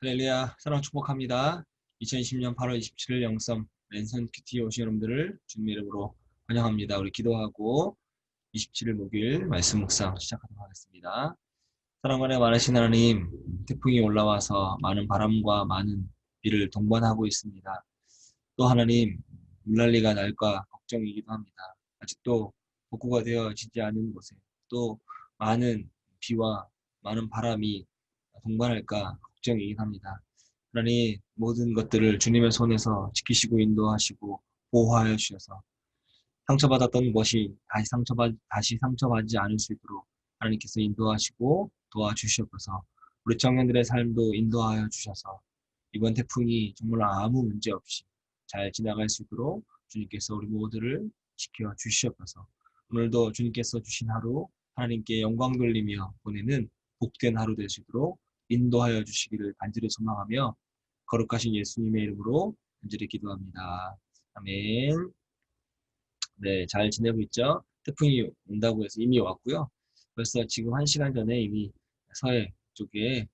할렐루야 사랑 축복합니다. 2020년 8월 27일 영성 랜선 큐티 오신 여러분들을 주님 이름으로 환영합니다. 우리 기도하고 27일 목요일 말씀 묵상 시작하도록 하겠습니다. 사랑관에 많으신 하나님 태풍이 올라와서 많은 바람과 많은 비를 동반하고 있습니다. 또 하나님 물난리가 날까 걱정이기도 합니다. 아직도 복구가 되어지지 않은 곳에 또 많은 비와 많은 바람이 동반할까 걱정이긴 합니다. 하나님 모든 것들을 주님의 손에서 지키시고 인도하시고 보호하여 주셔서 상처받았던 것이 다시 상처받 다시 상처받지 않을 수 있도록 하나님께서 인도하시고 도와주시옵소서. 우리 청년들의 삶도 인도하여 주셔서 이번 태풍이 정말 아무 문제 없이 잘 지나갈 수 있도록 주님께서 우리 모두를 지켜 주시옵소서. 오늘도 주님께서 주신 하루 하나님께 영광 돌리며 보내는 복된 하루 있도록 인도하여 주시기를 간절히 소망하며 거룩하신 예수님의 이름으로 간절히 기도합니다. 아멘. 네, 잘 지내고 있죠? 태풍이 온다고 해서 이미 왔고요. 벌써 지금 한 시간 전에 이미 서해 쪽에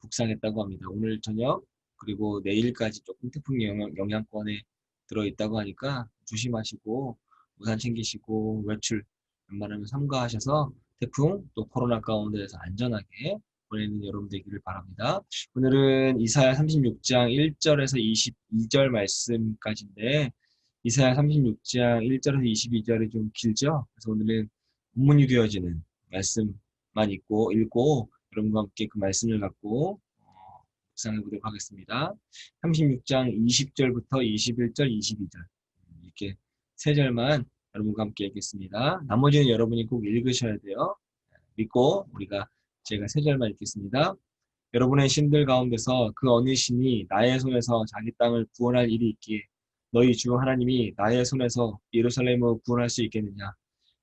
북상했다고 합니다. 오늘 저녁 그리고 내일까지 조금 태풍 영향, 영향권에 들어있다고 하니까 조심하시고 우산 챙기시고 외출 웬만하면 삼가하셔서 태풍 또 코로나 가운데에서 안전하게 보내는 여러분 되기를 바랍니다. 오늘은 이사야 36장 1절에서 22절 말씀까지인데 이사야 36장 1절에서 22절이 좀 길죠? 그래서 오늘은 본문이 되어지는 말씀만 읽고 읽고 여러분과 함께 그 말씀을 갖고 어, 묵상해 보도록 하겠습니다. 36장 20절부터 21절, 22절 이렇게 세 절만 여러분과 함께 읽겠습니다. 나머지는 여러분이 꼭 읽으셔야 돼요. 믿고 우리가 제가 세 절만 읽겠습니다. 여러분의 신들 가운데서 그 어느 신이 나의 손에서 자기 땅을 구원할 일이 있기에 너희 주 하나님이 나의 손에서 예루살렘을 구원할 수 있겠느냐?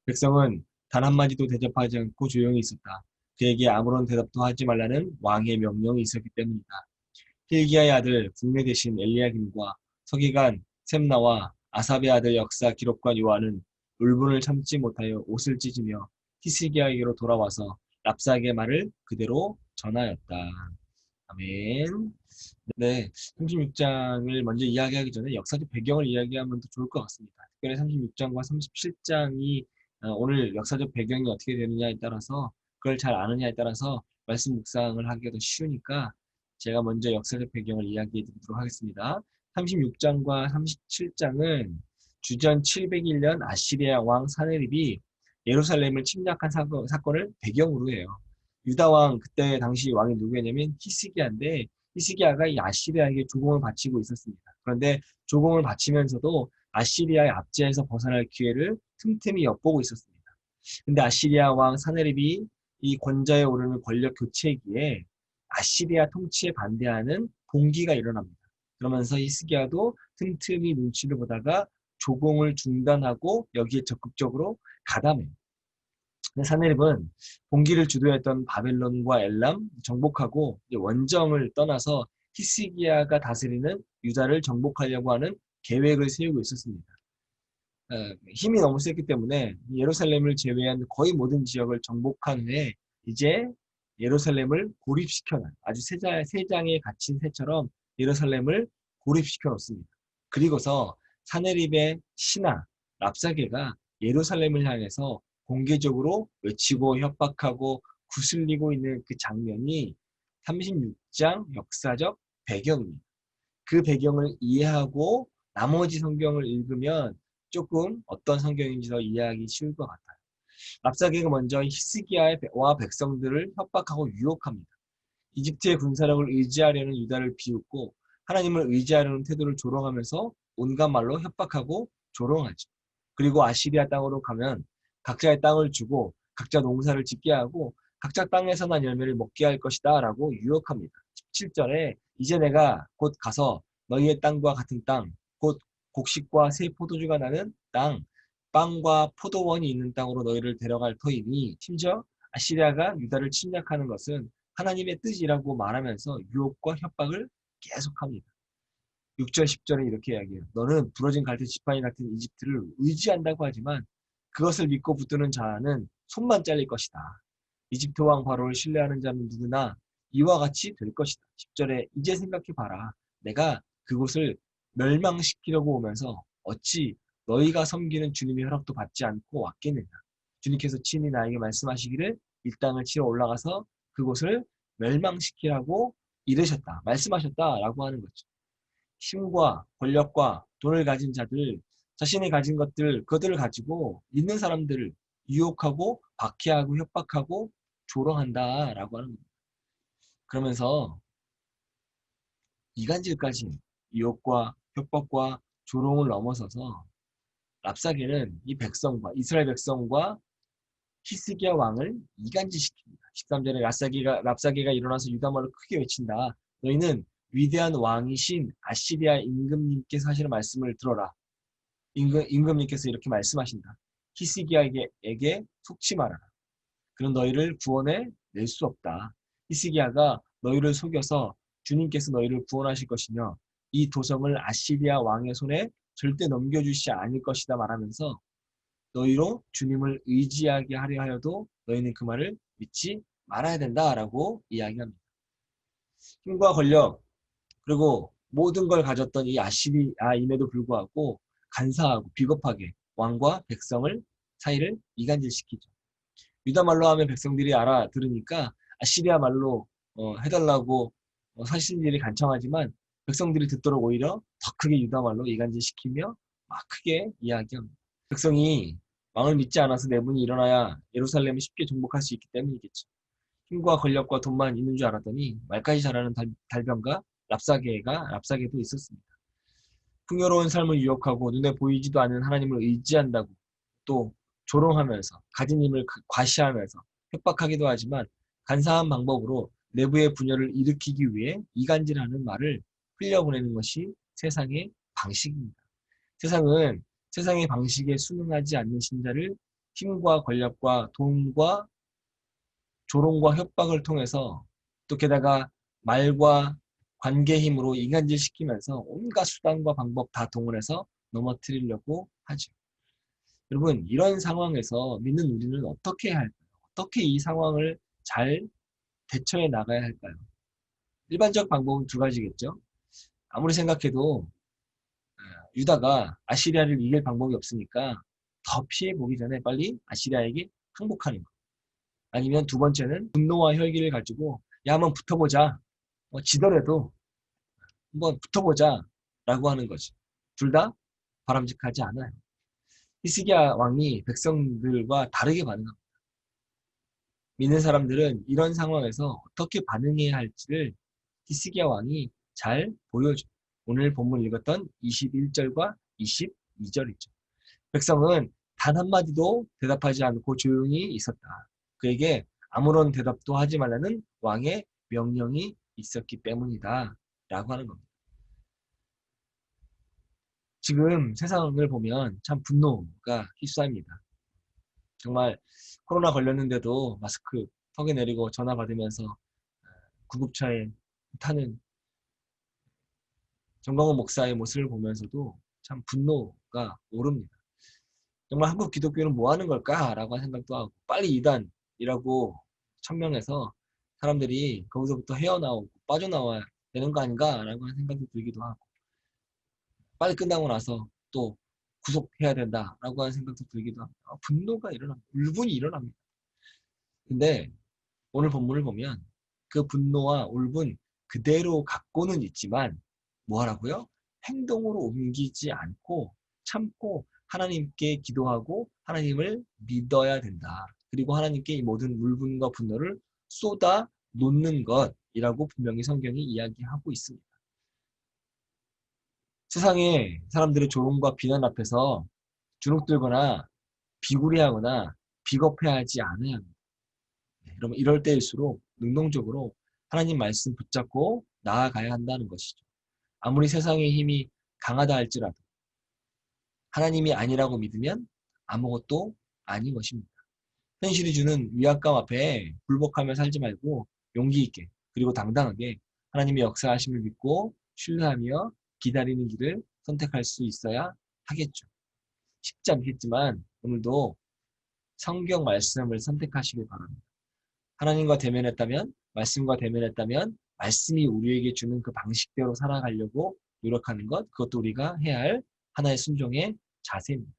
백성은 단 한마디도 대접하지 않고 조용히 있었다. 그에게 아무런 대답도 하지 말라는 왕의 명령이 있었기 때문이다. 힐기야의 아들 국내 대신 엘리야김과 서기관 셈나와 아삽의 아들 역사 기록관 요한은 울분을 참지 못하여 옷을 찢으며 히스기야에게로 돌아와서 랍사에게 말을 그대로 전하였다. 아멘. 네, 36장을 먼저 이야기하기 전에 역사적 배경을 이야기하면 더 좋을 것 같습니다. 특별히 36장과 37장이 어, 오늘 역사적 배경이 어떻게 되느냐에 따라서 그걸 잘 아느냐에 따라서 말씀 묵상을 하기가 더 쉬우니까 제가 먼저 역사적 배경을 이야기해 드리도록 하겠습니다. 36장과 37장은 주전 701년 아시리아 왕 사네립이 예루살렘을 침략한 사건, 사건을 배경으로 해요. 유다 왕 그때 당시 왕이 누구였냐면 히스기야인데 히스기야가 이 아시리아에게 조공을 바치고 있었습니다. 그런데 조공을 바치면서도 아시리아의 압제에서 벗어날 기회를 틈틈이 엿보고 있었습니다. 근데 아시리아 왕 사네립이 이 권좌에 오르는 권력 교체기에 아시리아 통치에 반대하는 봉기가 일어납니다. 그러면서 히스기야도 틈틈이 눈치를 보다가 조공을 중단하고 여기에 적극적으로 가담해요. 사네립은 봉기를 주도했던 바벨론과 엘람 정복하고 원정을 떠나서 히스기야가 다스리는 유다를 정복하려고 하는 계획을 세우고 있었습니다. 힘이 너무 셌기 때문에 예루살렘을 제외한 거의 모든 지역을 정복한 후에 이제 예루살렘을 고립시켜놔 아주 세자, 세장에 갇힌 새처럼 예루살렘을 고립시켜 놓습니다. 그리고서 사네립의 신하 랍사게가 예루살렘을 향해서 공개적으로 외치고 협박하고 구슬리고 있는 그 장면이 36장 역사적 배경입니다. 그 배경을 이해하고 나머지 성경을 읽으면 조금 어떤 성경인지 더 이해하기 쉬울 것 같아요. 랍사게가 먼저 히스기야와 백성들을 협박하고 유혹합니다. 이집트의 군사력을 의지하려는 유다를 비웃고 하나님을 의지하려는 태도를 조롱하면서 온갖 말로 협박하고 조롱하죠. 그리고 아시리아 땅으로 가면 각자의 땅을 주고 각자 농사를 짓게 하고 각자 땅에서 난 열매를 먹게 할 것이다 라고 유혹합니다. 17절에 이제 내가 곧 가서 너희의 땅과 같은 땅, 곧 곡식과 새 포도주가 나는 땅, 빵과 포도원이 있는 땅으로 너희를 데려갈 터이니 심지어 아시리아가 유다를 침략하는 것은 하나님의 뜻이라고 말하면서 유혹과 협박을 계속합니다. 6절, 10절에 이렇게 이야기해요. 너는 부러진 갈대 지팡이 같은 이집트를 의지한다고 하지만 그것을 믿고 붙드는 자는 손만 잘릴 것이다. 이집트 왕 바로를 신뢰하는 자는 누구나 이와 같이 될 것이다. 10절에 이제 생각해 봐라. 내가 그곳을 멸망시키려고 오면서 어찌 너희가 섬기는 주님의 허락도 받지 않고 왔겠느냐. 주님께서 친히 나에게 말씀하시기를 이 땅을 치러 올라가서 그곳을 멸망시키라고 이르셨다. 말씀하셨다라고 하는 거죠. 힘과 권력과 돈을 가진 자들, 자신이 가진 것들, 그들을 가지고 있는 사람들을 유혹하고 박해하고 협박하고 조롱한다라고 하는 겁니다. 그러면서 이간질까지 유혹과 협박과 조롱을 넘어서서 랍사게는 이 백성과 이스라엘 백성과 히스기야 왕을 이간질시킵니다. 13절에 랍사게가, 랍사게가 일어나서 유다말로 크게 외친다. 너희는 위대한 왕이신 아시리아 임금님께서 하시는 말씀을 들어라. 임금, 임금님께서 이렇게 말씀하신다. 히스기야에게 속지 말아라. 그런 너희를 구원해 낼 수 없다. 히스기야가 너희를 속여서 주님께서 너희를 구원하실 것이며 이 도성을 아시리아 왕의 손에 절대 넘겨주시 않을 것이다 말하면서 너희로 주님을 의지하게 하려 하여도 너희는 그 말을 믿지 말아야 된다라고 이야기합니다. 힘과 권력 그리고 모든 걸 가졌던 이 아시리 아임에도 불구하고 간사하고 비겁하게 왕과 백성을 사이를 이간질시키죠. 유다 말로 하면 백성들이 알아들으니까 아시리아 말로 어, 해달라고 어, 사신들이 간청하지만 백성들이 듣도록 오히려 더 크게 유다 말로 이간질시키며 막 크게 이야기합니다. 백성이 왕을 믿지 않아서 내분이 일어나야 예루살렘을 쉽게 정복할 수 있기 때문이겠죠. 힘과 권력과 돈만 있는 줄 알았더니 말까지 잘하는 달, 달병과 랍사게가 랍사게도 있었습니다. 풍요로운 삶을 유혹하고 눈에 보이지도 않는 하나님을 의지한다고 또 조롱하면서 가진 힘을 그 과시하면서 협박하기도 하지만 간사한 방법으로 내부의 분열을 일으키기 위해 이간질하는 말을 흘려보내는 것이 세상의 방식입니다. 세상은 세상의 방식에 순응하지 않는 신자를 힘과 권력과 돈과 조롱과 협박을 통해서 또 게다가 말과 관계 힘으로 인간질시키면서 온갖 수단과 방법 다 동원해서 넘어뜨리려고 하죠. 여러분 이런 상황에서 믿는 우리는 어떻게 해야 할까요? 어떻게 이 상황을 잘 대처해 나가야 할까요? 일반적 방법은 두 가지겠죠. 아무리 생각해도 아, 유다가 아시리아를 이길 방법이 없으니까 더 피해 보기 전에 빨리 아시리아에게 항복하는 것. 아니면 두 번째는 분노와 혈기를 가지고 야 한번 붙어보자. 뭐 지더라도 한번 붙어보자 라고 하는 거죠. 둘다 바람직하지 않아요. 히스기야 왕이 백성들과 다르게 반응합니다. 믿는 사람들은 이런 상황에서 어떻게 반응해야 할지를 히스기야 왕이 잘 보여줘. 오늘 본문 읽었던 21절과 22절이죠. 백성은 단 한마디도 대답하지 않고 조용히 있었다. 그에게 아무런 대답도 하지 말라는 왕의 명령이 있었기 때문이다. 라고 하는 겁니다. 지금 세상을 보면 참 분노가 휩싸입니다. 정말 코로나 걸렸는데도 마스크 턱에 내리고 전화 받으면서 구급차에 타는 정광훈 목사의 모습을 보면서도 참 분노가 오릅니다. 정말 한국 기독교는 뭐 하는 걸까? 라고 생각도 하고 빨리 이단이라고 천명해서 사람들이 거기서부터 헤어나오고 빠져나와야 되는 거 아닌가? 라고 하는 생각도 들기도 하고 빨리 끝나고 나서 또 구속해야 된다라고 하는 생각도 들기도 합니다. 아, 분노가 일어납니다. 울분이 일어납니다. 근데 오늘 본문을 보면 그 분노와 울분 그대로 갖고는 있지만 뭐 하라고요? 행동으로 옮기지 않고 참고 하나님께 기도하고 하나님을 믿어야 된다. 그리고 하나님께 이 모든 울분과 분노를 쏟아 놓는 것이라고 분명히 성경이 이야기하고 있습니다. 세상의 사람들의 조롱과 비난 앞에서 주눅들거나 비굴해하거나 비겁해하지 않아야 합니다. 네, 여러분 이럴 때일수록 능동적으로 하나님 말씀 붙잡고 나아가야 한다는 것이죠. 아무리 세상의 힘이 강하다 할지라도 하나님이 아니라고 믿으면 아무것도 아닌 것입니다. 현실이 주는 위압감 앞에 불복하며 살지 말고 용기 있게 그리고 당당하게 하나님의 역사하심을 믿고 신뢰하며 기다리는 길을 선택할 수 있어야 하겠죠. 쉽지 않겠지만 오늘도 성경 말씀을 선택하시길 바랍니다. 하나님과 대면했다면, 말씀과 대면했다면, 말씀이 우리에게 주는 그 방식대로 살아가려고 노력하는 것, 그것도 우리가 해야 할 하나의 순종의 자세입니다.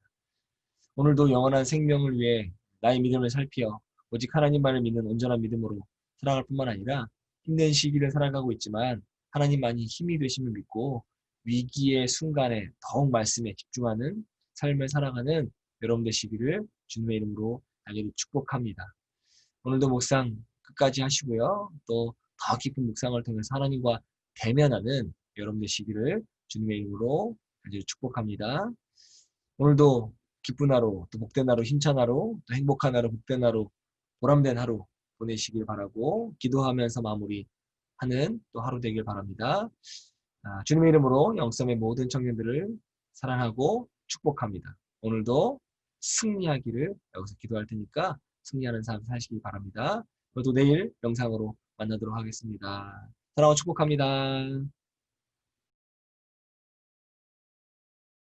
오늘도 영원한 생명을 위해 나의 믿음을 살피어 오직 하나님만을 믿는 온전한 믿음으로 살아갈 뿐만 아니라 힘든 시기를 살아가고 있지만 하나님만이 힘이 되심을 믿고 위기의 순간에 더욱 말씀에 집중하는 삶을 살아가는 여러분 되시기를 주님의 이름으로 달리를 축복합니다. 오늘도 묵상 끝까지 하시고요. 또 더 깊은 묵상을 통해서 하나님과 대면하는 여러분 되시기를 주님의 이름으로 달리를 축복합니다. 오늘도 기쁜 하루, 또 복된 하루, 힘찬 하루, 또 행복한 하루, 복된 하루, 보람된 하루 보내시길 바라고 기도하면서 마무리하는 또 하루 되길 바랍니다. 아, 주님의 이름으로 영성의 모든 청년들을 사랑하고 축복합니다. 오늘도 승리하기를 여기서 기도할 테니까 승리하는 삶 사시기 바랍니다. 저도 내일 영상으로 만나도록 하겠습니다. 사랑하고 축복합니다.